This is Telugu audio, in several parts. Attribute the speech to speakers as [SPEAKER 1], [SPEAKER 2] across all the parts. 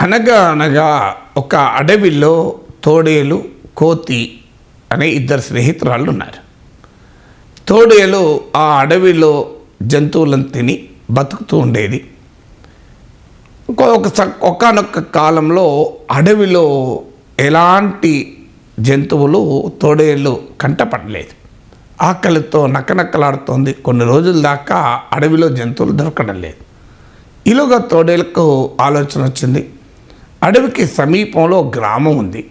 [SPEAKER 1] అనగా అనగా ఒక అడవిలో తోడేలు కోతి అనే ఇద్దరు స్నేహితురాళ్ళు ఉన్నారు తోడేలు ఆ అడవిలో జంతువులను తిని బతుకుతూ ఉండేది. ఒక ఒకనొక కాలంలో అడవిలో ఎలాంటి జంతువులు తోడేళ్ళు కంటపడలేదు. ఆకలితో నక్కనక్కలాడుతోంది కొన్ని రోజుల దాకా అడవిలో జంతువులు దొరకడం లేదు. ఇలాగా తోడేలకు ఆలోచన వచ్చింది. అడవికి సమీపంలో గ్రామం ఉంది.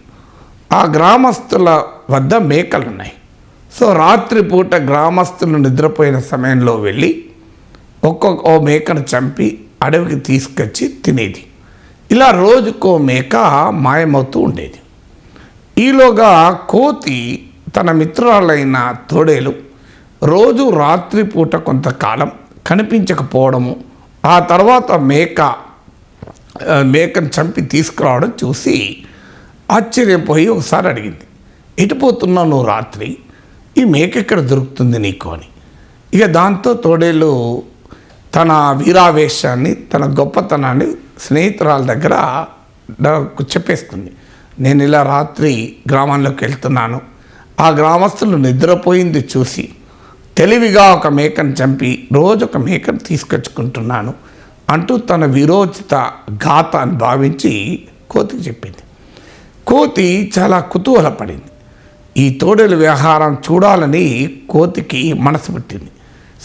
[SPEAKER 1] ఆ గ్రామస్తుల వద్ద మేకలు ఉన్నాయి సో రాత్రిపూట గ్రామస్తులు నిద్రపోయిన సమయంలో వెళ్ళి ఒక్కొక్క ఓ మేకను చంపి అడవికి తీసుకొచ్చి తినేది. ఇలా రోజుకో మేక మాయమవుతూ ఉండేది. ఈలోగా కోతి తన మిత్రురాలైన తోడేలు రోజు రాత్రిపూట కొంతకాలం కనిపించకపోవడము ఆ తర్వాత మేక మేకను చంపి తీసుకురావడం చూసి ఆశ్చర్యపోయి ఒకసారి అడిగింది ఎటుపోతున్నావు నువ్వు రాత్రి? ఈ మేక ఎక్కడ దొరుకుతుంది నీకు? అని. ఇక దాంతో తోడేలు తన వీరావేశాన్ని తన గొప్పతనాన్ని స్నేహితురాల దగ్గర చెప్పేస్తుంది నేను ఇలా రాత్రి గ్రామంలోకి వెళ్తున్నాను. ఆ గ్రామస్తులు నిద్రపోయింది చూసి తెలివిగా ఒక మేకను చంపి రోజు ఒక మేకను తీసుకొచ్చుకుంటున్నాను. అంటూ తన విరోచిత గాథ అని భావించి కోతికి చెప్పింది. కోతి చాలా కుతూహలపడింది. ఈ తోడేలు వ్యవహారం చూడాలని కోతికి మనసు పుట్టింది.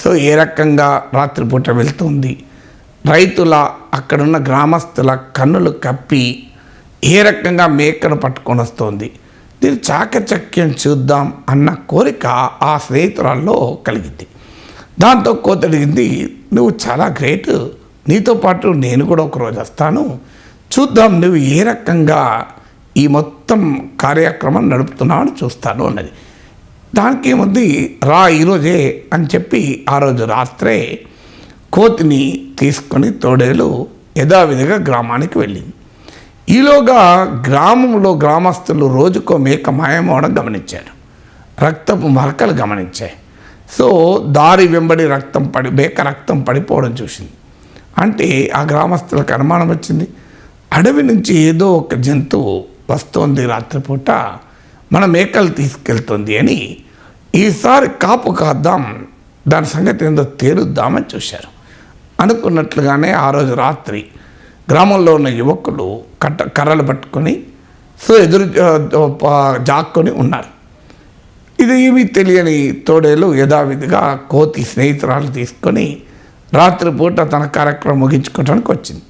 [SPEAKER 1] సో ఏ రకంగా రాత్రిపూట వెళ్తుంది? రైతుల అక్కడున్న గ్రామస్తుల కన్నులు కప్పి ఏ రకంగా మేకను పట్టుకొని వస్తుంది? దీని చాకచక్యం చూద్దాం అన్న కోరిక ఆ స్నేహితురాల్లో కలిగింది. దాంతో కోతడిగింది నువ్వు చాలా గ్రేట్. నీతో పాటు నేను కూడా ఒకరోజు వస్తాను. చూద్దాం నువ్వు ఏ రకంగా ఈ మొత్తం కార్యక్రమం నడుపుతున్నావు చూస్తాను అన్నది. దానికి ఏముంది రా ఈరోజే అని చెప్పి ఆ రోజు రాత్రే కోతిని తీసుకొని తోడేలు యథావిధిగా గ్రామానికి వెళ్ళింది. ఈలోగా గ్రామంలో గ్రామస్తులు రోజుకో మేక మాయమవడం గమనించారు. రక్తపు మరకలు గమనించాయి. సో దారి వెంబడి రక్తం పడి మేక రక్తం పడిపోవడం చూసింది. అంటే ఆ గ్రామస్తులకు అనుమానం వచ్చింది. అడవి నుంచి ఏదో ఒక జంతువు వస్తోంది రాత్రిపూట మన మేకలు తీసుకెళ్తుంది అని ఈసారి కాపు కాద్దాం దాని సంగతి ఏందో తేలుద్దామని చూశారు. అనుకున్నట్లుగానే ఆ రోజు రాత్రి గ్రామంలో ఉన్న యువకులు కట్ట కర్రలు పట్టుకొని సో ఎదురు జాక్కొని ఉన్నారు. ఇది ఏమీ తెలియని తోడేలు యథావిధిగా కోతి స్నేహితురాలు తీసుకొని రాత్రిపూట తన కార్యక్రమం ముగించుకోవడానికి వచ్చింది.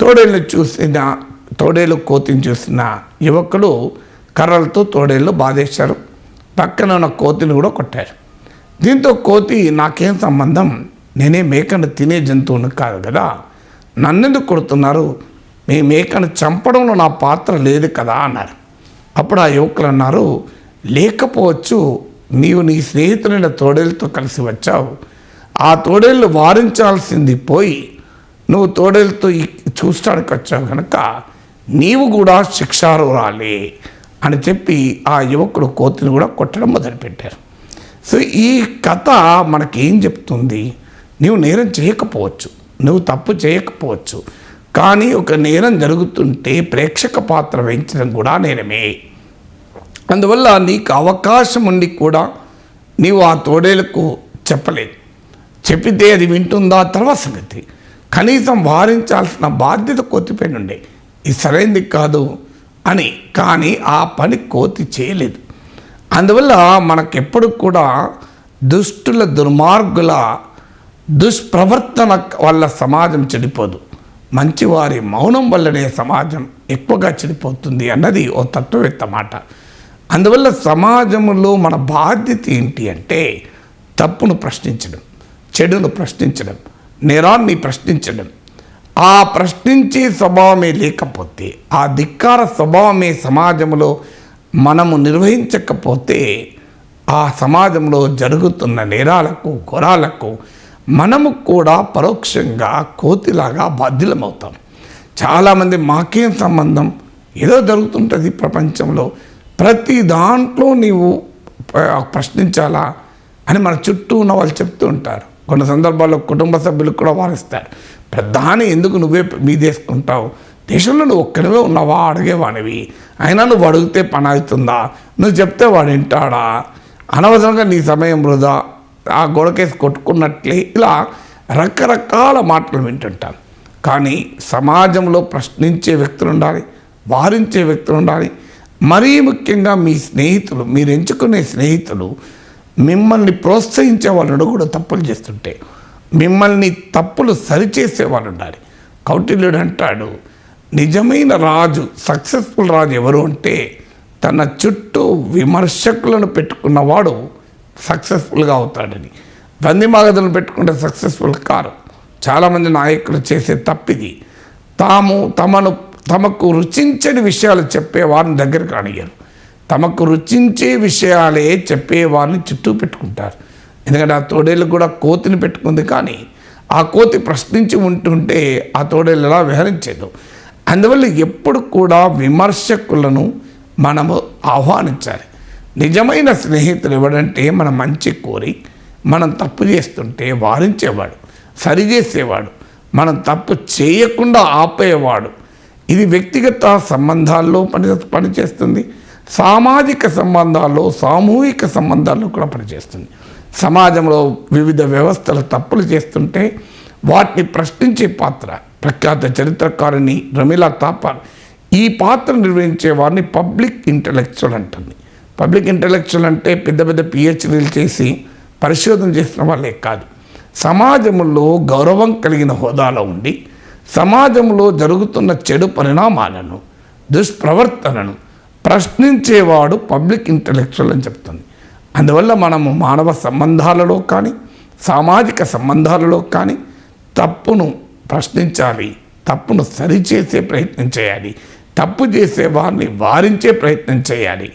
[SPEAKER 1] తోడేళ్ళు చూసిన తోడేలు కోతిని చూసిన యువకులు కర్రలతో తోడేళ్ళు బాధేశారు. పక్కన ఉన్న కోతిని కూడా కొట్టారు. దీంతో కోతి నాకేం సంబంధం? నేనే మేకను తినే జంతువుని కాదు కదా. నన్నెందుకు కొడుతున్నారు? మీ మేకను చంపడంలో నా పాత్ర లేదు కదా అన్నారు. అప్పుడు ఆ యువకులు అన్నారు లేకపోవచ్చు నీవు నీ స్నేహితులైన తోడేళ్ళతో కలిసి వచ్చావు. ఆ తోడేళ్ళు వారించాల్సింది పోయి నువ్వు తోడేళ్ళతో చూస్తానికి వచ్చావు కనుక నీవు కూడా శిక్షారురాలి అని చెప్పి ఆ యువకుడు కోతిని కూడా కొట్టడం మొదలుపెట్టారు. సో ఈ కథ మనకేం చెప్తుంది? నీవు నేరం చేయకపోవచ్చు. నువ్వు తప్పు చేయకపోవచ్చు. కానీ ఒక నేరం జరుగుతుంటే ప్రేక్షక పాత్ర వహించడం కూడా నేరమే. అందువల్ల నీకు అవకాశం ఉండి కూడా నీవు ఆ తోడేలకు చెప్పలేదు. చెప్పితే అది వింటుందా? తర్వాత సంగతి. కనీసం వారించాల్సిన బాధ్యత కోతిపైన ఉండే. ఇది సరైంది కాదు అని. కానీ ఆ పని కోతి చేయలేదు. అందువల్ల మనకెప్పుడు కూడా దుష్టుల దుర్మార్గుల దుష్ప్రవర్తన వల్ల సమాజం చెడిపోదు. మంచివారి మౌనం వల్లనే సమాజం ఎక్కువగా చెడిపోతుంది అన్నది ఓ తత్వవేత్త మాట. అందువల్ల సమాజంలో మన బాధ్యత ఏంటి అంటే తప్పును ప్రశ్నించడం. చెడును ప్రశ్నించడం నేరాన్ని ప్రశ్నించడం. ఆ ప్రశ్నించే స్వభావమే లేకపోతే ఆ ధిక్కార స్వభావమే సమాజంలో మనము నిర్వహించకపోతే ఆ సమాజంలో జరుగుతున్న నేరాలకు ఘోరాలకు మనము కూడా పరోక్షంగా కోతిలాగా బాధ్యులమవుతాం. చాలామంది మాకేం సంబంధం? ఏదో జరుగుతుంటుంది ప్రపంచంలో. ప్రతి దాంట్లో నీవు ప్రశ్నించాలా అని మన చుట్టూ ఉన్న వాళ్ళు చెప్తూ ఉంటారు. కొన్ని సందర్భాల్లో కుటుంబ సభ్యులు కూడా వారిస్తారు. ప్రధాని ఎందుకు నువ్వే మీదేసుకుంటావు దేశంలో నువ్వు ఒక్కడివే ఉన్నావా? అడిగేవాడివి అయినా నువ్వు అడిగితే పని అవుతుందా నువ్వు చెప్తే వాడు వింటాడా? అనవసరంగా నీ సమయం వృధా. ఆ గొడకేసి కొట్టుకున్నట్లే. ఇలా రకరకాల మాటలు వింటుంటాను కానీ సమాజంలో ప్రశ్నించే వ్యక్తులు ఉండాలి వారించే వ్యక్తులు ఉండాలి. మరీ ముఖ్యంగా మీ స్నేహితులు మీరు ఎంచుకునే స్నేహితులు మిమ్మల్ని ప్రోత్సహించే వాళ్ళు కూడా తప్పులు చేస్తుంటే మిమ్మల్ని తప్పులు సరిచేసేవాళ్ళు ఉండాలి. కౌటిల్యుడు అంటాడు నిజమైన రాజు సక్సెస్ఫుల్ రాజు ఎవరు అంటే తన చుట్టూ విమర్శకులను పెట్టుకున్నవాడు సక్సెస్ఫుల్గా అవుతాడని. వంది మాగదులను పెట్టుకుంటే సక్సెస్ఫుల్ కారు. చాలామంది నాయకులు చేసే తప్పిది. తాము తమను తమకు రుచించని విషయాలు చెప్పే వారిని దగ్గర అడిగారు తమకు రుచించే విషయాలే చెప్పేవారిని చుట్టూ పెట్టుకుంటారు. ఎందుకంటే ఆ తోడేళ్ళు కూడా కోతిని పెట్టుకుంది కానీ ఆ కోతి ప్రశ్నించి ఉంటుంటే ఆ తోడేళ్ళు ఎలా విహరించేదు. అందువల్ల ఎప్పుడు కూడా విమర్శకులను మనము ఆహ్వానించాలి. నిజమైన స్నేహితులు ఎవడంటే మన మంచి కోరి మనం తప్పు చేస్తుంటే వారించేవాడు సరిచేసేవాడు మనం తప్పు చేయకుండా ఆపేవాడు. ఇది వ్యక్తిగత సంబంధాల్లో పని పనిచేస్తుంది. సామాజిక సంబంధాల్లో సామూహిక సంబంధాల్లో కూడా పనిచేస్తుంది. సమాజంలో వివిధ వ్యవస్థలు తప్పులు చేస్తుంటే వాటిని ప్రశ్నించే పాత్ర ప్రఖ్యాత చరిత్రకారుని రమీలా తాపార్ ఈ పాత్ర నిర్వహించే వారిని పబ్లిక్ ఇంటలెక్చువల్ అంటుంది. పబ్లిక్ ఇంటలెక్చువల్ అంటే పెద్ద పెద్ద పిహెచ్డీలు చేసి పరిశోధన చేసిన వాళ్ళే కాదు. సమాజంలో గౌరవం కలిగిన హోదాలో ఉండి సమాజంలో జరుగుతున్న చెడు పరిణామాలను దుష్ప్రవర్తనను ప్రశ్నించేవాడు పబ్లిక్ ఇంటలెక్చువల్ అని చెప్తుంది. అందువల్ల మనము మానవ సంబంధాలలో కానీ సామాజిక సంబంధాలలో కానీ తప్పును ప్రశ్నించాలి తప్పును సరిచేసే ప్రయత్నం చేయాలి తప్పు చేసే వారిని వారించే ప్రయత్నం చేయాలి.